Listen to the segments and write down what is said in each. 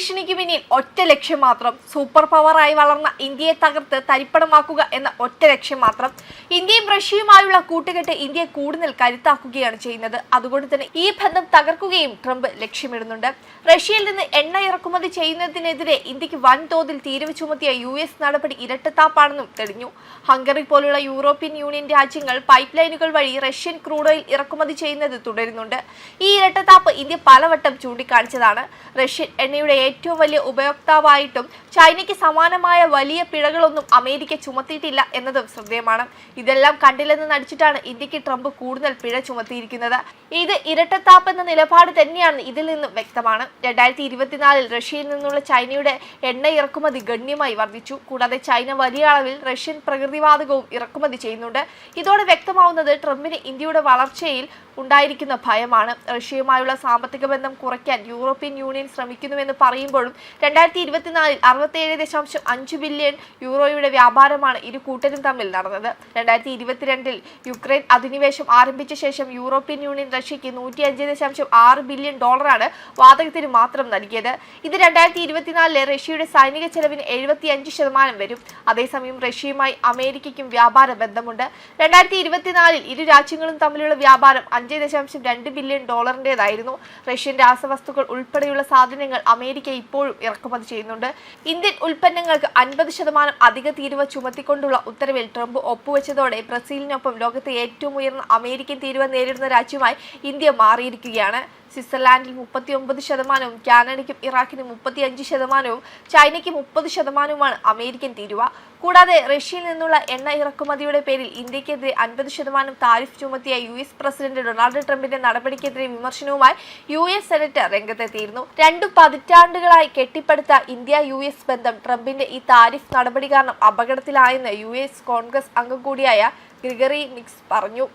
ഭീഷണിക്ക് പിന്നിൽ ഒറ്റ ലക്ഷ്യം മാത്രം. സൂപ്പർ പവറായി വളർന്ന ഇന്ത്യയെ തകർത്ത് തരിപ്പണമാക്കുക എന്ന ഒറ്റ ലക്ഷ്യം മാത്രം. ഇന്ത്യയും റഷ്യയുമായുള്ള കൂട്ടുകെട്ട് ഇന്ത്യയെ കൂടുതൽ കരുത്താക്കുകയാണ് ചെയ്യുന്നത്. അതുകൊണ്ട് തന്നെ ഈ ബന്ധം തകർക്കുകയും ട്രംപ് ലക്ഷ്യമിടുന്നുണ്ട്. റഷ്യയിൽ നിന്ന് എണ്ണ ഇറക്കുമതി ചെയ്യുന്നതിനെതിരെ ഇന്ത്യയ്ക്ക് വൻതോതിൽ തീരുവ ചുമത്തിയ യു എസ് നടപടി ഇരട്ടത്താപ്പാണെന്നും തെളിഞ്ഞു. ഹംഗറി പോലുള്ള യൂറോപ്യൻ യൂണിയൻ രാജ്യങ്ങൾ പൈപ്പ് ലൈനുകൾ വഴി റഷ്യൻ ക്രൂഡ് ഓയിൽ ഇറക്കുമതി ചെയ്യുന്നത് തുടരുന്നുണ്ട്. ഈ ഇരട്ടത്താപ്പ് ഇന്ത്യ പലവട്ടം ചൂണ്ടിക്കാണിച്ചതാണ്. റഷ്യൻ എണ്ണയുടെ ഏറ്റവും വലിയ ഉപയോക്താവായിട്ടും ചൈനയ്ക്ക് സമാനമായ വലിയ പിഴകളൊന്നും അമേരിക്ക ചുമത്തിയിട്ടില്ല എന്നതും ശ്രദ്ധേയമാണ്. ഇതെല്ലാം കണ്ടില്ലെന്ന് നടിച്ചിട്ടാണ് ഇന്ത്യയ്ക്ക് ട്രംപ് കൂടുതൽ പിഴ ചുമത്തിയിരിക്കുന്നത്. ഇത് ഇരട്ടത്താപ്പ് എന്ന നിലപാട് തന്നെയാണ് ഇതിൽ നിന്നും വ്യക്തമാണ്. രണ്ടായിരത്തി ഇരുപത്തിനാലിൽ റഷ്യയിൽ നിന്നുള്ള ചൈനയുടെ എണ്ണ ഇറക്കുമതി ഗണ്യമായി വർദ്ധിച്ചു. കൂടാതെ ചൈന വലിയ അളവിൽ റഷ്യൻ പ്രകൃതിവാതകവും ഇറക്കുമതി ചെയ്യുന്നുണ്ട്. ഇതോടെ വ്യക്തമാവുന്നത് ട്രംപിന് ഇന്ത്യയുടെ വളർച്ചയിൽ ഉണ്ടായിരിക്കുന്ന ഭയമാണ്. റഷ്യയുമായുള്ള സാമ്പത്തിക ബന്ധം കുറയ്ക്കാൻ യൂറോപ്യൻ യൂണിയൻ ശ്രമിക്കുന്നുവെന്ന് പറയുമ്പോഴും രണ്ടായിരത്തി ഇരുപത്തിനാലിൽ അറുപത്തേഴ് ദശാംശം അഞ്ച് ബില്യൺ യൂറോയുടെ വ്യാപാരമാണ് ഇരു കൂട്ടരും തമ്മിൽ നടന്നത്. രണ്ടായിരത്തി ഇരുപത്തിരണ്ടിൽ യുക്രൈൻ അധിനിവേശം ആരംഭിച്ച ശേഷം യൂറോപ്യൻ യൂണിയൻ റഷ്യയ്ക്ക് നൂറ്റി അഞ്ച് ദശാംശം ആറ് ബില്യൺ ഡോളറാണ് വാതകത്തിന് മാത്രം നൽകിയത്. ഇത് രണ്ടായിരത്തി ഇരുപത്തിനാലിലെ റഷ്യയുടെ സൈനിക ചെലവിന് എഴുപത്തി അഞ്ച് ശതമാനം വരും. അതേസമയം റഷ്യയുമായി അമേരിക്കയ്ക്കും വ്യാപാര ബന്ധമുണ്ട്. രണ്ടായിരത്തി ഇരുപത്തിനാലിൽ ഇരു രാജ്യങ്ങളും തമ്മിലുള്ള വ്യാപാരം അഞ്ച് ദശാംശം രണ്ട് ബില്യൺ ഡോളറിന്റെതായിരുന്നു റഷ്യൻ രാസവസ്തുക്കൾ ഉൾപ്പെടെയുള്ള സാധനങ്ങൾ അമേരിക്ക ഇപ്പോഴും ഇറക്കുമതി ചെയ്യുന്നുണ്ട്. ഇന്ത്യൻ ഉൽപ്പന്നങ്ങൾക്ക് അൻപത് ശതമാനം അധിക തീരുവ ചുമത്തിക്കൊണ്ടുള്ള ഉത്തരവിൽ ട്രംപ് ഒപ്പുവെച്ചതോടെ ബ്രസീലിനൊപ്പം ലോകത്തെ ഏറ്റവും ഉയർന്ന അമേരിക്കൻ തീരുവ നേരിടുന്ന രാജ്യമായി ഇന്ത്യ മാറിയിരിക്കുകയാണ്. സ്വിറ്റ്സർലാൻഡിൽ മുപ്പത്തി ഒമ്പത് ശതമാനവും കാനഡയ്ക്കും ഇറാഖിനും മുപ്പത്തി അഞ്ച് ശതമാനവും ചൈനയ്ക്ക് മുപ്പത് ശതമാനവുമാണ് അമേരിക്കൻ തീരുവ. കൂടാതെ റഷ്യയിൽ നിന്നുള്ള എണ്ണ ഇറക്കുമതിയുടെ പേരിൽ ഇന്ത്യക്കെതിരെ അൻപത് ശതമാനം താരിഫ് ചുമത്തിയ യു എസ് പ്രസിഡന്റ് ഡൊണാൾഡ് ട്രംപിന്റെ നടപടിക്കെതിരെ വിമർശനവുമായി യു എസ് സെനറ്റ് രംഗത്തെത്തിയിരുന്നു. രണ്ടു പതിറ്റാണ്ടുകളായി കെട്ടിപ്പടുത്ത ഇന്ത്യ യു എസ് ബന്ധം ട്രംപിന്റെ ഈ താരിഫ് നടപടി കാരണം അപകടത്തിലായെന്ന് യു എസ് കോൺഗ്രസ് അംഗം കൂടിയായ ഗ്രിഗറി മിക്സ് പറഞ്ഞു.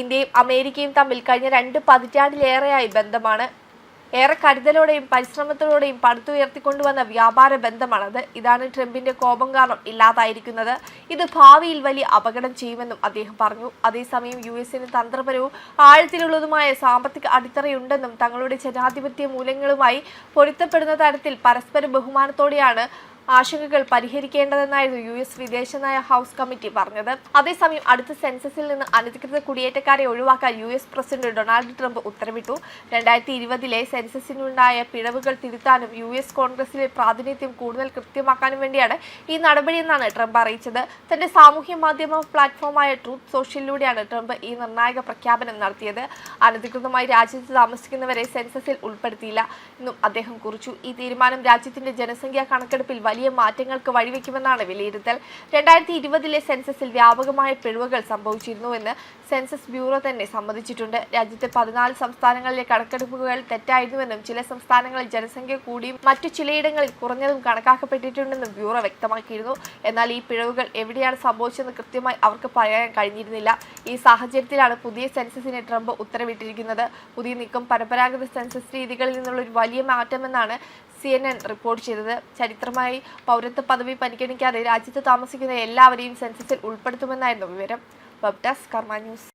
ഇന്ത്യയും അമേരിക്കയും തമ്മിൽ കഴിഞ്ഞ രണ്ട് പതിറ്റാണ്ടിലേറെയായി ബന്ധമാണ്. ഏറെ കരുതലോടെയും പരിശ്രമത്തോടെയും പടുത്തുയർത്തിക്കൊണ്ടുവന്ന വ്യാപാര ബന്ധമാണത്. ഇതാണ് ട്രംപിന്റെ കോപം കാരണം ഇല്ലാതായിരിക്കുന്നത്. ഇത് ഭാവിയിൽ വലിയ അപകടം ചെയ്യുമെന്നും അദ്ദേഹം പറഞ്ഞു. അതേസമയം യു എസിന് തന്ത്രപരവും ആഴത്തിലുള്ളതുമായ സാമ്പത്തിക അടിത്തറയുണ്ടെന്നും തങ്ങളുടെ ജനാധിപത്യ മൂല്യങ്ങളുമായി പൊരുത്തപ്പെടുന്ന തരത്തിൽ പരസ്പര ബഹുമാനത്തോടെയാണ് ആശങ്കകൾ പരിഹരിക്കേണ്ടതെന്നായിരുന്നു യു എസ് വിദേശനയ ഹൗസ് കമ്മിറ്റി പറഞ്ഞത്. അതേസമയം അടുത്ത സെൻസസിൽ നിന്ന് അനധികൃത കുടിയേറ്റക്കാരെ ഒഴിവാക്കാൻ U S president Donald Trump ഉത്തരവിട്ടു. രണ്ടായിരത്തി ഇരുപതിലെ സെൻസസിനുണ്ടായ പിഴവുകൾ തിരുത്താനും യു എസ് കോൺഗ്രസിലെ പ്രാതിനിധ്യം കൂടുതൽ കൃത്യമാക്കാനും വേണ്ടിയാണ് ഈ നടപടിയെന്നാണ് ട്രംപ് അറിയിച്ചത്. തന്റെ സാമൂഹ്യ മാധ്യമ പ്ലാറ്റ്ഫോമായ ട്രൂത്ത് സോഷ്യലിലൂടെയാണ് ട്രംപ് ഈ നിർണായക പ്രഖ്യാപനം നടത്തിയത്. അനധികൃതമായി രാജ്യത്ത് താമസിക്കുന്നവരെ സെൻസസിൽ ഉൾപ്പെടുത്തിയില്ല എന്നും അദ്ദേഹം കുറിച്ചു. ഈ തീരുമാനം രാജ്യത്തിന്റെ ജനസംഖ്യാ കണക്കെടുപ്പിൽ വലിയ മാറ്റങ്ങൾക്ക് വഴിവെക്കുമെന്നാണ് വിലയിരുത്തൽ. രണ്ടായിരത്തി ഇരുപതിലെ സെൻസസിൽ വ്യാപകമായ പിഴവുകൾ സംഭവിച്ചിരുന്നുവെന്ന് സെൻസസ് ബ്യൂറോ തന്നെ സമ്മതിച്ചിട്ടുണ്ട്. രാജ്യത്തെ പതിനാല് സംസ്ഥാനങ്ങളിലെ കണക്കെടുപ്പുകൾ തെറ്റായിരുന്നുവെന്നും ചില സംസ്ഥാനങ്ങളിൽ ജനസംഖ്യ കൂടിയും മറ്റു ചിലയിടങ്ങളിൽ കുറഞ്ഞതും കണക്കാക്കപ്പെട്ടിട്ടുണ്ടെന്നും ബ്യൂറോ വ്യക്തമാക്കിയിരുന്നു. എന്നാൽ ഈ പിഴവുകൾ എവിടെയാണ് സംഭവിച്ചതെന്ന് കൃത്യമായി അവർക്ക് പറയാൻ കഴിഞ്ഞിരുന്നില്ല. ഈ സാഹചര്യത്തിലാണ് പുതിയ സെൻസസിന് ട്രംപ് ഉത്തരവിട്ടിരിക്കുന്നത്. പുതിയ നീക്കം പരമ്പരാഗത സെൻസസ് രീതികളിൽ നിന്നുള്ള ഒരു വലിയ മാറ്റമെന്നാണ് സി എൻ എൻ റിപ്പോർട്ട് ചെയ്തത്. ചരിത്രമായി പൗരത്വ പദവി പരിഗണിക്കാതെ രാജ്യത്ത് താമസിക്കുന്ന എല്ലാവരെയും സെൻസസിൽ ഉൾപ്പെടുത്തുമെന്നായിരുന്നു വിവരം. വെബ് ഡെസ്ക് കർമ്മ ന്യൂസ്